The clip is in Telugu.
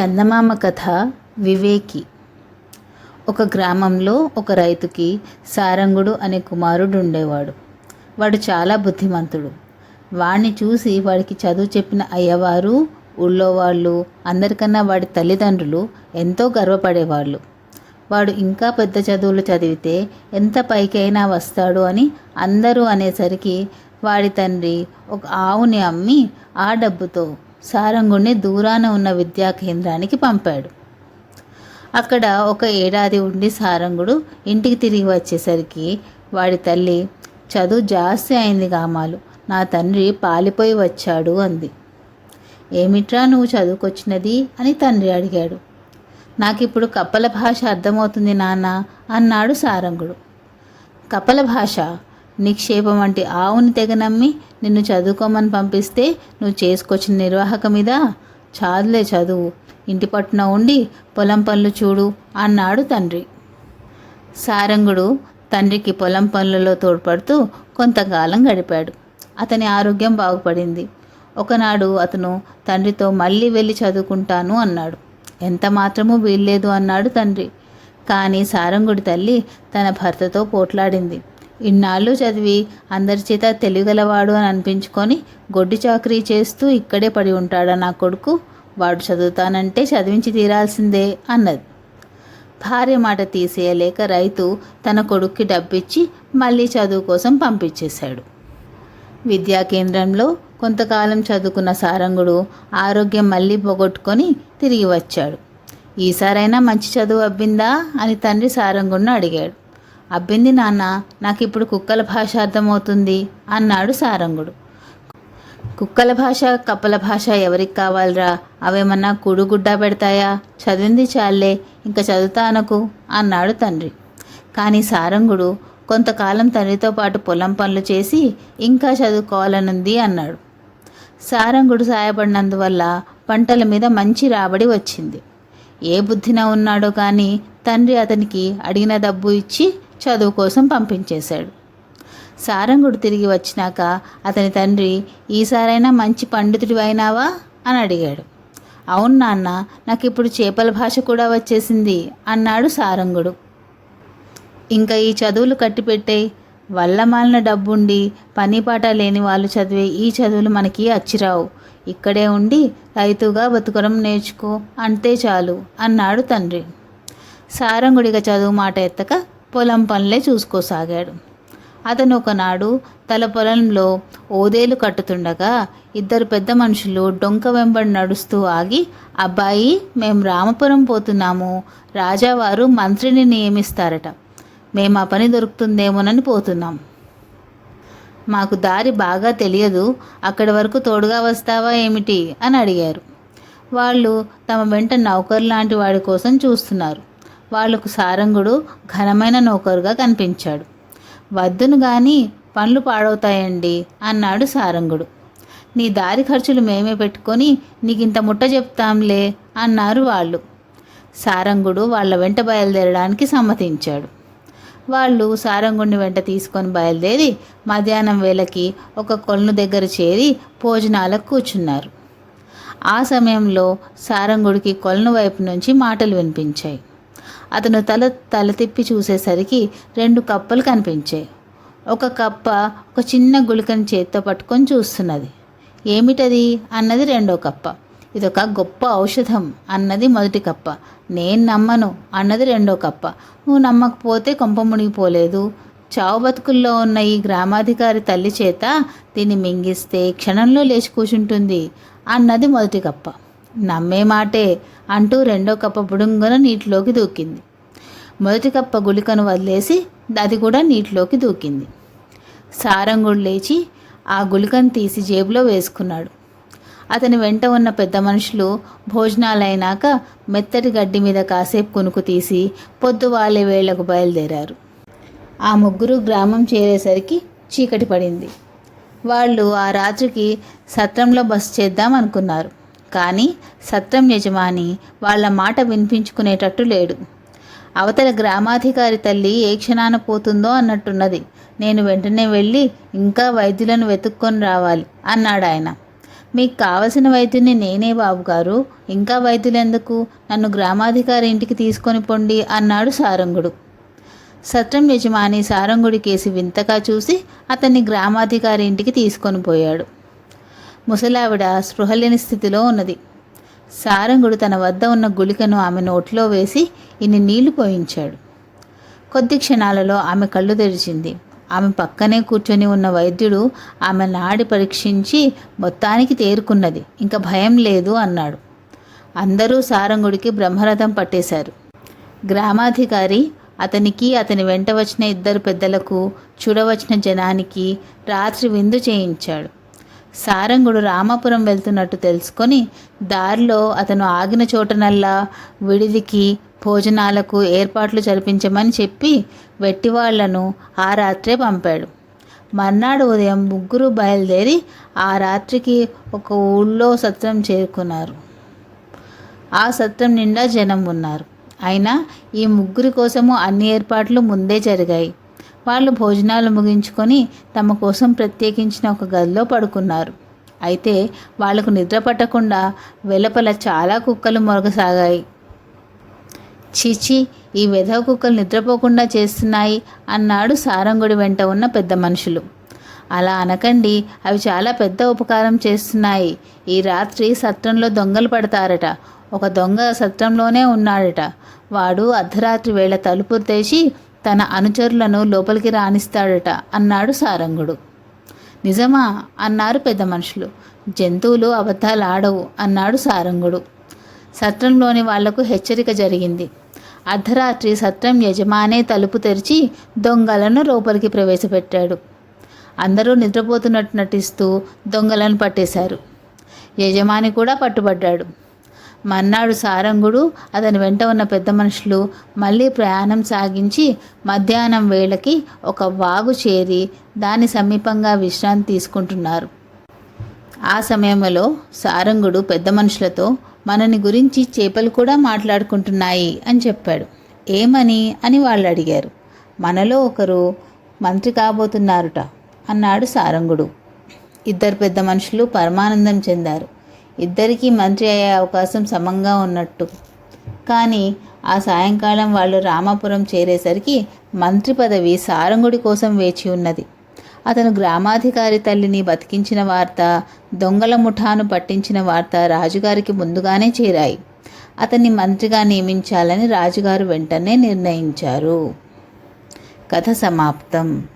చందమామ కథ వివేకి. ఒక గ్రామంలో ఒక రైతుకి సారంగుడు అనే కుమారుడు ఉండేవాడు. వాడు చాలా బుద్ధిమంతుడు. వాడిని చూసి వాడికి చదువు చెప్పిన అయ్యవారు ఊళ్ళో వాళ్ళు అందరికన్నా వాడి తల్లిదండ్రులు ఎంతో గర్వపడేవాళ్ళు. వాడు ఇంకా పెద్ద చదువులు చదివితే ఎంత పైకైనా వస్తాడు అని అందరూ అనేసరికి వాడి తండ్రి ఒక ఆవుని అమ్మి ఆ డబ్బుతో సారంగుణ్ణి దూరాన ఉన్న విద్యా కేంద్రానికి పంపాడు. అక్కడ ఒక ఏడాది ఉండి సారంగుడు ఇంటికి తిరిగి వచ్చేసరికి వాడి తల్లి చదువు జాస్తి అయింది కామాలు నా తండ్రి పాలిపోయి వచ్చాడు అంది. ఏమిట్రా నువ్వు చదువుకొచ్చినది? అని తండ్రి అడిగాడు. నాకిప్పుడు కప్పల భాష అర్థమవుతుంది నాన్న అన్నాడు సారంగుడు. కపల భాష? నిక్షేపం వంటి ఆవుని తెగ నమ్మి నిన్ను చదువుకోమని పంపిస్తే నువ్వు చేసుకొచ్చిన నిర్వాహక మీద చాదులే చదువు. ఇంటి పట్టున ఉండి పొలం పనులు చూడు అన్నాడు తండ్రి. సారంగుడు తండ్రికి పొలం పనులలో తోడ్పడుతూ కొంతకాలం గడిపాడు. అతని ఆరోగ్యం బాగుపడింది. ఒకనాడు అతను తండ్రితో మళ్ళీ వెళ్ళి చదువుకుంటాను అన్నాడు. ఎంత మాత్రమూ వీల్లేదు అన్నాడు తండ్రి. కానీ సారంగుడి తల్లి తన భర్తతో పోట్లాడింది. ఇన్నాళ్ళు చదివి అందరి చేత తెలియగలవాడు అని అనిపించుకొని గొడ్డి చాకరీ చేస్తూ ఇక్కడే పడి ఉంటాడా నా కొడుకు? వాడు చదువుతానంటే చదివించి తీరాల్సిందే అన్నది. భార్య మాట తీసేయలేక రైతు తన కొడుక్కి డబ్బిచ్చి మళ్ళీ చదువు కోసం పంపించేశాడు. విద్యా కేంద్రంలో కొంతకాలం చదువుకున్న సారంగుడు ఆరోగ్యం మళ్ళీ పోగొట్టుకొని తిరిగి వచ్చాడు. ఈసారైనా మంచి చదువు అబ్బిందా? అని తండ్రి సారంగుడిని అడిగాడు. అబ్బింది నాన్న నాకు ఇప్పుడు కుక్కల భాష అర్థమవుతుంది అన్నాడు సారంగుడు. కుక్కల భాష కప్పల భాష ఎవరికి కావాలరా? అవేమన్నా కూడుగుడ్డ పెడతాయా? చదివింది చాలే ఇంకా చదువుతానకు అన్నాడు తండ్రి. కానీ సారంగుడు కొంతకాలం తండ్రితో పాటు పొలం పనులు చేసి ఇంకా చదువుకోవాలనుంది అన్నాడు. సారంగుడు సాయపడినందువల్ల పంటల మీద మంచి రాబడి వచ్చింది. ఏ బుద్ధిన ఉన్నాడో కానీ తండ్రి అతనికి అడిగిన డబ్బు ఇచ్చి చదువు కోసం పంపించేశాడు. సారంగుడు తిరిగి వచ్చినాక అతని తండ్రి ఈసారైనా మంచి పండితుడి అయినావా అని అడిగాడు. అవును నాన్న నాకు ఇప్పుడు చేపల భాష కూడా వచ్చేసింది అన్నాడు సారంగుడు. ఇంకా ఈ చదువులు కట్టిపెట్టే వల్లమాలిన డబ్బుండి పని పాట లేని వాళ్ళు చదివే ఈ చదువులు మనకి అచ్చిరావు. ఇక్కడే ఉండి రైతుగా బతుకడం నేర్చుకో అంతే చాలు అన్నాడు తండ్రి. సారంగుడిగా చదువు మాట ఎత్తక పొలం పనులే చూసుకోసాగాడు. అతను ఒకనాడు తల పొలంలో ఓదేలు కట్టుతుండగా ఇద్దరు పెద్ద మనుషులు డొంక వెంబడి నడుస్తూ ఆగి అబ్బాయి మేము రామపురం పోతున్నాము. రాజావారు మంత్రిని నియమిస్తారట. మేము ఆ పని దొరుకుతుందేమోనని పోతున్నాం. మాకు దారి బాగా తెలియదు. అక్కడి వరకు తోడుగా వస్తావా ఏమిటి? అని అడిగారు. వాళ్ళు తమ వెంట నౌకర్ లాంటి వాడి కోసం చూస్తున్నారు. వాళ్ళకు సారంగుడు ఘనమైన నౌకరుగా కనిపించాడు. వద్దును గాని పనులు పాడవుతాయండి అన్నాడు సారంగుడు. నీ దారి ఖర్చులు మేమే పెట్టుకొని నీకింత ముట్ట చెప్తాంలే అన్నారు వాళ్ళు. సారంగుడు వాళ్ళ వెంట బయలుదేరడానికి సమ్మతించాడు. వాళ్ళు సారంగుడిని వెంట తీసుకొని బయలుదేరి మధ్యాహ్నం వేళకి ఒక కొలను దగ్గర చేరి భోజనాలకు కూర్చున్నారు. ఆ సమయంలో సారంగుడికి కొలను వైపు నుంచి మాటలు వినిపించాయి. అతను తల తల తిప్పి చూసేసరికి రెండు కప్పలు కనిపించాయి. ఒక కప్ప ఒక చిన్న గుళికని చేత్తో పట్టుకొని చూస్తున్నది. ఏమిటది? అన్నది రెండో కప్ప. ఇదొక గొప్ప ఔషధం అన్నది మొదటి కప్ప. నేను నమ్మను అన్నది రెండో కప్ప. నువ్వు నమ్మకపోతే కొంప మునిగిపోలేదు. చావు బతుకుల్లో ఉన్న ఈ గ్రామాధికారి తల్లి చేత దీన్ని మింగిస్తే క్షణంలో లేచి కూర్చుంటుంది అన్నది మొదటి కప్ప. నమ్మే మాటే అంటూ రెండో కప్ప బుడుంగున నీటిలోకి దూకింది. మొదటి కప్ప గుళికను వదిలేసి అది కూడా నీటిలోకి దూకింది. సారంగుడు లేచి ఆ గుళికను తీసి జేబులో వేసుకున్నాడు. అతని వెంట ఉన్న పెద్ద మనుషులు భోజనాలైనాక మెత్తటి గడ్డి మీద కాసేపు కొనుకు తీసి పొద్దు వాళ్ళే వేళ్ళకు బయలుదేరారు. ఆ ముగ్గురు గ్రామం చేరేసరికి చీకటి పడింది. వాళ్ళు ఆ రాత్రికి సత్రంలో బస చేద్దాం అనుకున్నారు. కానీ సత్రం యజమాని వాళ్ళ మాట వినిపించుకునేటట్టు లేడు. అవతల గ్రామాధికారి తల్లి ఏ క్షణాన పోతుందో అన్నట్టున్నది. నేను వెంటనే వెళ్ళి ఇంకా వైద్యులను వెతుక్కొని రావాలి అన్నాడు ఆయన. మీకు కావలసిన వైద్యుని నేనే బాబుగారు ఇంకా వైద్యులు ఎందుకు నన్ను గ్రామాధికారి ఇంటికి తీసుకొని పొండి అన్నాడు సారంగుడు. సత్రం యజమాని సారంగుడి కేసి వింతగా చూసి అతన్ని గ్రామాధికారి ఇంటికి తీసుకొని పోయాడు. ముసలావిడ స్పృహలేని స్థితిలో ఉన్నది. సారంగుడు తన వద్ద ఉన్న గుళికను ఆమె నోట్లో వేసి ఇన్ని నీళ్ళు పోయించాడు. కొద్ది క్షణాలలో ఆమె కళ్ళు తెరిచింది. ఆమె పక్కనే కూర్చొని ఉన్న వైద్యుడు ఆమె నాడి పరీక్షించి మొత్తానికి తేరుకున్నది. ఇంకా భయం లేదు అన్నాడు. అందరూ సారంగుడికి బ్రహ్మరథం పట్టేశారు. గ్రామాధికారి అతనికి అతని వెంట వచ్చిన ఇద్దరు పెద్దలకు చూడవచ్చిన జనానికి రాత్రి విందు చేయించాడు. సారంగుడు రామాపురం వెళ్తున్నట్టు తెలుసుకొని దారిలో అతను ఆగిన చోటనల్లా విడిదికి భోజనాలకు ఏర్పాట్లు జరిపించమని చెప్పి వెట్టివాళ్ళను ఆ రాత్రే పంపాడు. మర్నాడు ఉదయం ముగ్గురు బయలుదేరి ఆ రాత్రికి ఒక ఊళ్ళో సత్రం చేరుకున్నారు. ఆ సత్రం నిండా జనం ఉన్నారు. అయినా ఈ ముగ్గురి కోసము అన్ని ఏర్పాట్లు ముందే జరిగాయి. వాళ్ళు భోజనాలు ముగించుకొని తమ కోసం ప్రత్యేకించిన ఒక గదిలో పడుకున్నారు. అయితే వాళ్ళకు నిద్ర పట్టకుండా వెలుపల చాలా కుక్కలు మొరగసాగాయి. చీచి ఈ వెధవ కుక్కలు నిద్రపోకుండా చేస్తున్నాయి అన్నాడు సారంగుడి వెంట ఉన్న పెద్ద మనుషులు. అలా అనకండి అవి చాలా పెద్ద ఉపకారం చేస్తున్నాయి. ఈ రాత్రి సత్రంలో దొంగలు పడతారట. ఒక దొంగ సత్రంలోనే ఉన్నాడట. వాడు అర్ధరాత్రి వేళ తలుపు తెచ్చి తన అనుచరులను లోపలికి రాణిస్తాడట అన్నాడు సారంగుడు. నిజమా? అన్నారు పెద్ద మనుషులు. జంతువులు అబద్ధాలు ఆడవు అన్నాడు సారంగుడు. సత్రంలోని వాళ్ళకు హెచ్చరిక జరిగింది. అర్ధరాత్రి సత్రం యజమానే తలుపు తెరిచి దొంగలను లోపలికి ప్రవేశపెట్టాడు. అందరూ నిద్రపోతున్నట్టు నటిస్తూ దొంగలను పట్టేశారు. యజమాని కూడా పట్టుబడ్డాడు. మన్నాడు సారంగుడు అతని వెంట ఉన్న పెద్ద మనుషులు మళ్ళీ ప్రయాణం సాగించి మధ్యాహ్నం వేళకి ఒక వాగు చేరి దాని సమీపంగా విశ్రాంతి తీసుకుంటున్నారు. ఆ సమయంలో సారంగుడు పెద్ద మనుషులతో మనని గురించి చేపలు కూడా మాట్లాడుకుంటున్నాయి అని చెప్పాడు. ఏమని? అని వాళ్ళు అడిగారు. మనలో ఒకరు మంత్రి కాబోతున్నారుట అన్నాడు సారంగుడు. ఇద్దరు పెద్ద మనుషులు పరమానందం చెందారు. ఇద్దరికీ మంత్రి అయ్యే అవకాశం సమంగా ఉన్నట్టు. కానీ ఆ సాయంకాలం వాళ్ళు రామాపురం చేరేసరికి మంత్రి పదవి సారంగుడి కోసం వేచి ఉన్నది. అతను గ్రామాధికారి తల్లిని బతికించిన వార్త దొంగల ముఠాను పట్టించిన వార్త రాజుగారికి ముందుగానే చేరాయి. అతన్ని మంత్రిగా నియమించాలని రాజుగారు వెంటనే నిర్ణయించారు. కథ సమాప్తం.